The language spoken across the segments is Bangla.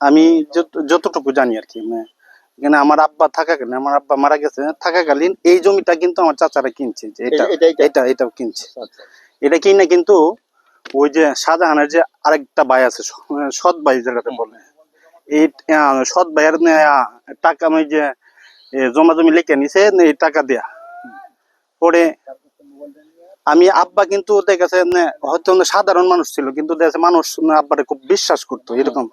আমি যত- যতটুকু জানি আর কি মানে এখানে আমার আব্বা থাকাকালীন আমার আব্বা মারা গেছে থাকাকালীন এই জমিটা কিন্তু আমার চাচারা কিনছে যে এটা এটা- এটা- কিনছে। আচ্ছা এটা কিনে কিন্তু ওই যে শাহজাহানের যে আরেকটা ভাই আছে সৎ ভাই যেটাকে বলে এই সৎ ভাইয়ের টাকা আমি যে জমা জমি লিখে নিছে এই টাকা দেয়া। পরে আমি আব্বা কিন্তু দেখেছে হয়তো সাধারণ মানুষ ছিল কিন্তু মানুষ আব্বারে খুব বিশ্বাস করতো এরকম।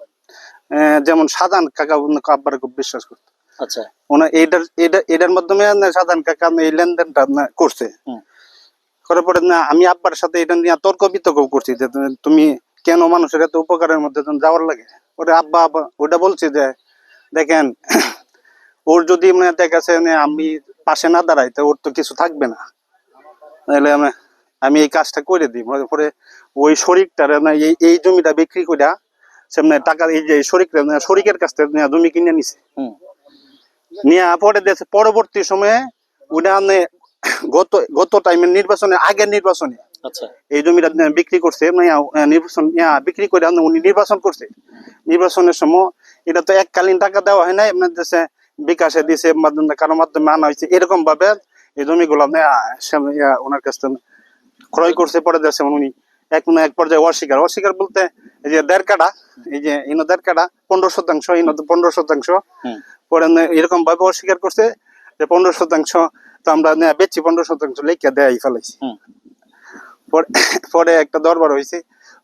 যেমন সাধারণ কাকা আব্বারে খুব বিশ্বাস করতো। আচ্ছা। ওনার এইটার এটা এটার মাধ্যমে সাধারণ কাকা এই লেনদেনটা করছে। করার পরে না আমি আব্বার সাথে এটা নিয়ে তর্ক বিতর্ক করছি যে তুমি কেন মানুষের এত উপকারের মধ্যে যাওয়ার লাগে? ওরে আব্বা ওটা বলছে যে দেখেন ওর যদি মানে দেখাচ্ছে আমি পাশে না দাঁড়াই তো ওর তো কিছু থাকবে না। তাহলে আমি এই কাজটা করে দিই। পরে ওই শরিকটার না এই এই জমিটা বিক্রি করে সামনে টাকা এই যে শরিকটা শরিকের কাছ থেকে জমি কিনে নিছে। নিয়ে পরে দেখছে পরবর্তী সময়ে মানে গত গত নির্বাচনে আগের নির্বাচনে আচ্ছা। এই জমিটা বিক্রি করছে মানে, নির্বাচন বিক্রি করে উনি নির্বাচন করছে। নির্বাচনের সময় এটা তো এককালীন টাকা দেওয়া হয় না এমনি দেশে বিকাশে দিছে মাধ্যমে কারও মাধ্যমে আনা হয়েছে। এরকম ভাবে এই জমিগুলো আপনি, ইয়া, ওনার কাছ থেকে ক্রয় করছে পরে দেশে উনি এক না এক পর্যায়ে অস্বীকার। অস্বীকার বলতে এই যে দেড় কাটা এই যে ইনো দেড় কাটা পনেরো শতাংশ ইনো তো পনেরো শতাংশ। পরে এরকম ভাবে অস্বীকার করছে যে পনেরো শতাংশ তো আমরা না বেচছি পনেরো শতাংশ লেখা দেয় ফেলাইছি। পরে পরে একটা দরবার হয়েছে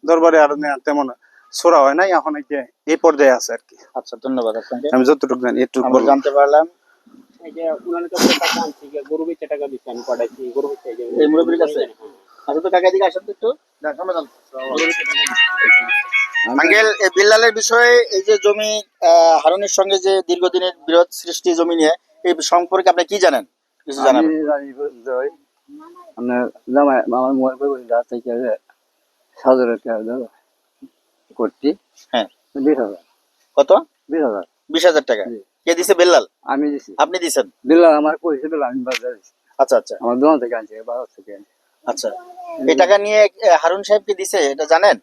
দরবারে আর তেমন সোরা হয় নাই এখন এই যে এই পর্যায়ে আছে আর কি। আচ্ছা ধন্যবাদ আপনাকে। আমি যতটুকু জানি একটু জানতে পারলাম। এই যে উনার কাছে টাকা আনছি গরু বেচে টাকা আমি পাঠাইছি গরু বেচে এই কাছে? আচ্ছা তো কাকা দিকে আসেন তো একটু। আঙ্কেল এই বিল্লালের বিষয়ে এই যে জমি হারুনের সঙ্গে যে দীর্ঘদিনের বিরোধ সৃষ্টি জমি নিয়ে এই সম্পর্কে আপনি কি জানেন? কিছু জানাবেন। আমি জানি। যে ওই আপনার জামাই আমার মোবাইল করে বলি রাত থেকে যে টাকা করছি হ্যাঁ। বিশ হাজার। কত? বিশ হাজার। বিশ হাজার টাকা। কে দিছে বেল্লাল? আমি দিছি। আপনি দিছেন? দিলাম আমার কইছে দিলাম আমি বাজার দিছি। আচ্ছা আচ্ছা। আমার দোকান থেকে আনছি বাজার থেকে আনছি। আচ্ছা। এই টাকা নিয়ে হারুন সাহেব সাহেবকে দিছে? এটা জানেন?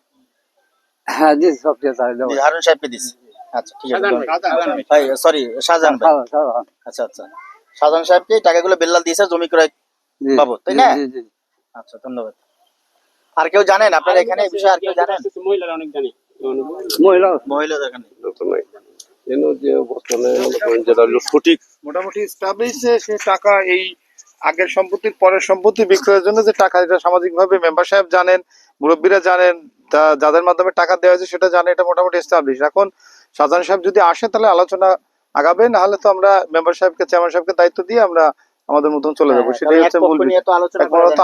হ্যাঁ দিছি সব কিছু তাই দেবো। যে হারুন সাহেবকে দিছে আচ্ছা ঠিক আছে ভাই সরি শাহজাহান ভাই আচ্ছা আচ্ছা। শাহজাহান সাহেবকে এই টাকাগুলো বেল্লাল দিয়েছে জমি ক্রয় বাবদ, তাই না? জি জি। আচ্ছা ধন্যবাদ। আর কেউ জানেন? আপনারা এখানে এই বিষয়ে আর কেউ জানেন? মহিলারা অনেক জানে। মহিলা। মহিলা এখানে। যে মনে সঠিক। মোটামুটি স্টাবলিশ সে টাকা এই আগের সম্পত্তির পরের সম্পত্তি বিক্রয়ের জন্য যে টাকা এটা সামাজিক ভাবে মেম্বার সাহেব জানেন মুরব্বীরা জানেন যাদের মাধ্যমে টাকা দেওয়া হয়েছে সেটা জানে এটা মোটামুটি এস্টাবলিশ এখন সাধারণ সাহেব যদি আসে তাহলে আলোচনা আগাবে না হলে তো আমরা মেম্বার সাহেবকে চেয়ারম্যান সাহেবকে দায়িত্ব দিয়ে আমরা আমাদের মতন চলে যাব। হ্যাঁ, সেটাই হচ্ছে মূল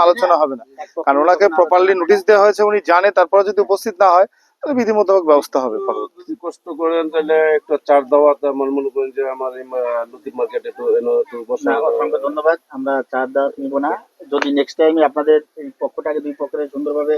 আলোচনা হবে না। কারণ ওনাকে প্রপারলি নোটিশ দেওয়া হয়েছে উনি জানে তারপরে যদি উপস্থিত না হয় বিধি মোতাবেক ব্যবস্থা হবে যদি কষ্ট করেন তাহলে একটা চার দেওয়া আমার মনে করেন যে আমার এই নদীর মার্কেটে তো অসংখ্য ধন্যবাদ। আমরা চার দেওয়া নিব না। যদি নেক্সট টাইম আপনাদের এই পক্ষটাকে দুই পক্ষের সুন্দরভাবে